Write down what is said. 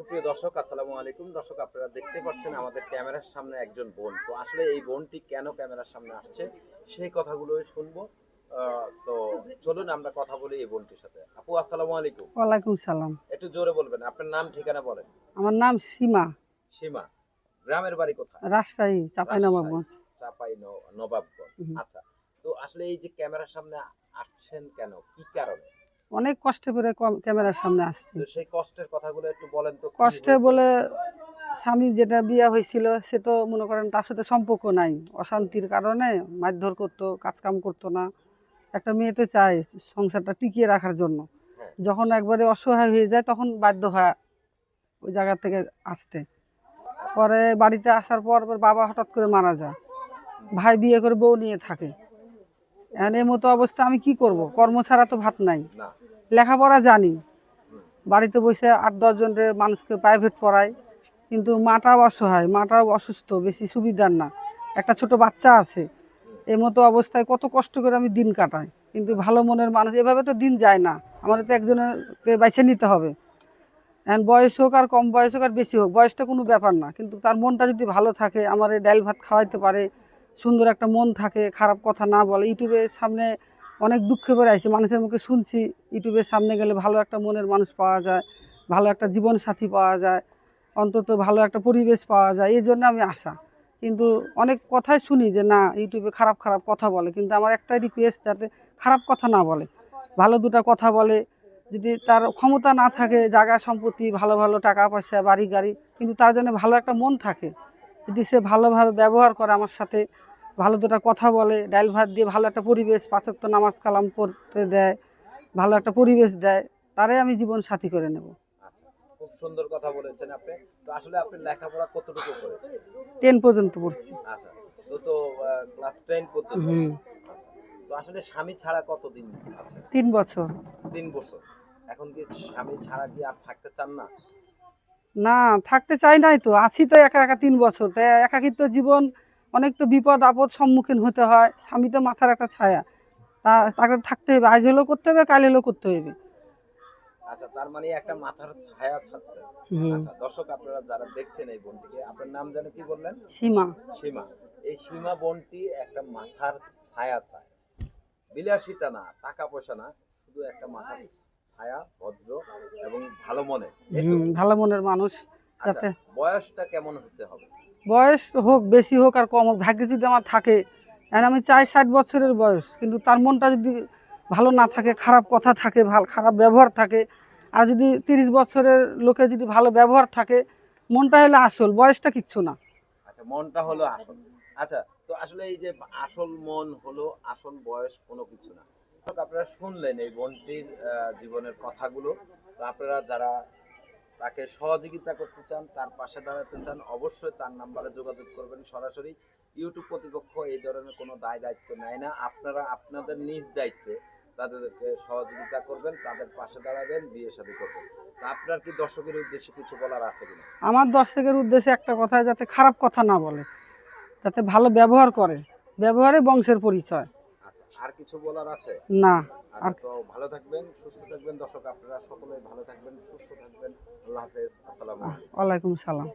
সুপ্রিয় দর্শক আসসালামু আলাইকুম। দর্শক আপনারা দেখতে পাচ্ছেন আমাদের ক্যামেরার সামনে একজন বোন। তো আসলে এই বোনটি কেন ক্যামেরার সামনে আসছে সেই কথাগুলোই শুনব। তো চলুন আমরা কথা বলি এই বোনটির সাথে। আপু আসসালামু আলাইকুম। ওয়ালাইকুম সালাম। একটু জোরে বলবেন আপনার নাম ঠিকানা বলেন। আমার নাম সীমা। সীমা গ্রামের বাড়ি কোথায়? রাজশাহী চাপাই ন- নবাবগঞ্জ। আচ্ছা তো আসলে এই যে ক্যামেরার সামনে আসছেন কেন? কি কারণে? অনেক কষ্ট করে ক্যামেরার সামনে আসছি। সেই কষ্টের কথাগুলো একটু বলেন তো কষ্টে বলে স্বামী যেটা বিয়ে হয়েছিল সে তো মনে করেন তার সাথে সম্পর্ক নাই। অশান্তির কারণে মারধর করতো কাজকাম করতো না। একটা মেয়ে তো চায় সংসারটা টিকিয়ে রাখার জন্য। হ্যাঁ। যখন একবারে অসহায় হয়ে যায় তখন বাধ্য হয় ওই জায়গা থেকে আসতে। পরে বাড়িতে আসার পর বাবা হঠাৎ করে মারা যায়। ভাই বিয়ে করে বউ নিয়ে থাকে। এখন এই মতো অবস্থা আমি কি করব? কর্ম ছাড়া তো ভাত নাই। লেখাপড়া জানি। বাড়িতে বসে আট দশজনের মানুষকে প্রাইভেট পড়াই কিন্তু মাটাও অসহায়, মাটাও অসুস্থ, বেশি সুবিধার না। একটা ছোট বাচ্চা আছে এই মতো অবস্থায় কত কষ্ট করে আমি দিন কাটাই। কিন্তু ভালো মনের মানুষ, এভাবে তো দিন যায় না। আমাদের তো একজনকে বেছে নিতে হবে। এখন বয়স হোক আর কম বয়স হোক আর বেশি হোক, বয়সটা কোনো ব্যাপার না। কিন্তু তার মনটা যদি ভালো থাকে, আমার এই ডাল ভাত খাওয়াইতে পারে, সুন্দর একটা মন থাকে, খারাপ কথা না বলে, ইউটিউবের সামনে অনেক দুঃখে পড়ে আছে মানুষের মুখে শুনছি, ইউটিউবের সামনে গেলে ভালো একটা মনের মানুষ পাওয়া যায়, ভালো একটা জীবন সাথী পাওয়া যায়, অন্তত ভালো একটা পরিবেশ পাওয়া যায়, এই জন্য আমি আশা। কিন্তু অনেক কথাই শুনি যে, না, ইউটিউবে খারাপ খারাপ কথা বলে। কিন্তু আমার একটাই রিকোয়েস্ট যাতে খারাপ কথা না বলে। ভালো দুটা কথা বলে। যদি তার ক্ষমতা না থাকে, জায়গা সম্পত্তি, ভালো ভালো টাকা পয়সা, বাড়ি, গাড়ি, কিন্তু তার জন্য ভালো একটা মন থাকে। যদি সে ভালোভাবে ব্যবহার করে আমার সাথে ভালো দুটা কথা বলে ডাইল ভাত দিয়ে ভালো একটা পরিবেশ পাঁচক্ত নামাজ কালাম পড়তে দেয় ভালো একটা পরিবেশ দেয় তারে আমি জীবন সাথী করে নেব। আচ্ছা খুব সুন্দর কথা বলেছেন আপনি। তো আসলে আপনি লেখাপড়া কতটুকু করেছেন? টেন পর্যন্ত পড়ছি। আচ্ছা তো তো ক্লাস টেন পর্যন্ত। আচ্ছা তো আসলে স্বামী ছাড়া কতদিন আছে? তিন বছর। তিন বছর। এখন কি স্বামী ছাড়া কি আর থাকতে চান না? না থাকতে চাই নাই তো আছি তো একা একা তিন বছর। তাই একাকিত্ব জীবন অনেক তো বিপদ আপদ সম্মুখীন হতে হয়। স্বামী তো মাথার একটা ছায়া। তা তাকে থাকতে হবে আজ হলেও করতে হবে কাল হলেও করতে হবে আচ্ছা তার মানে একটা মাথার ছায়া ছাড়ছে। আচ্ছা দর্শক আপনারা যারা দেখছেন এই বোনটিকে আপনার নাম জানে কি বললেন? সীমা। সীমা। এই সীমা বোনটি একটা মাথার ছায়া চায়। বিলাসিতা না টাকা পয়সা না শুধু একটা মাথার ছায়া ভদ্র এবং ভালো মনে হুম, ভালো মনের মানুষ। আচ্ছা যাতে বয়সটা কেমন হতে হবে? বয়স হোক, বেশি হোক আর কম হোক, ভাগ্যে যদি আমার থাকে এখন আমি চাই ষাট বছরের বয়স। কিন্তু তার মনটা যদি ভালো না থাকে, খারাপ কথা থাকে, ভালো, খারাপ ব্যবহার থাকে, আর যদি তিরিশ বছরের লোকে যদি ভালো ব্যবহার থাকে, মনটা হলে আসল, বয়সটা কিচ্ছু না। আচ্ছা মনটা হলো আসল। আচ্ছা তো আসলে এই যে আসল মন হলো আসল বয়স কোনো কিছু না। আপনারা শুনলেন এই বোনটির জীবনের কথাগুলো। আপনারা যারা তাকে সহযোগিতা করতে চান, তার পাশে দাঁড়াতে চান, অবশ্যই তার নাম্বারে যোগাযোগ করবেন সরাসরি। ইউটিউব কর্তৃপক্ষ এই ধরনের কোনো দায় দায়িত্ব নেয় না। আপনারা আপনাদের নিজ দায়িত্বে তাদেরকে সহযোগিতা করবেন, তাদের পাশে দাঁড়াবেন, বিয়ে শাদী করবেন। আপনার কি দর্শকের উদ্দেশ্যে কিছু বলার আছে কিনা? আমার দর্শকের উদ্দেশ্যে একটা কথা যাতে খারাপ কথা না বলে, যাতে ভালো ব্যবহার করে ব্যবহারে বংশের পরিচয়। আর কিছু বলার আছে? না আচ্ছা আর তো ভালো থাকবেন সুস্থ থাকবেন। দর্শক আপনারা সকলে ভালো থাকবেন সুস্থ থাকবেন। আল্লাহ হাফেজ আসসালামু আলাইকুম। ওয়ালাইকুম সালাম।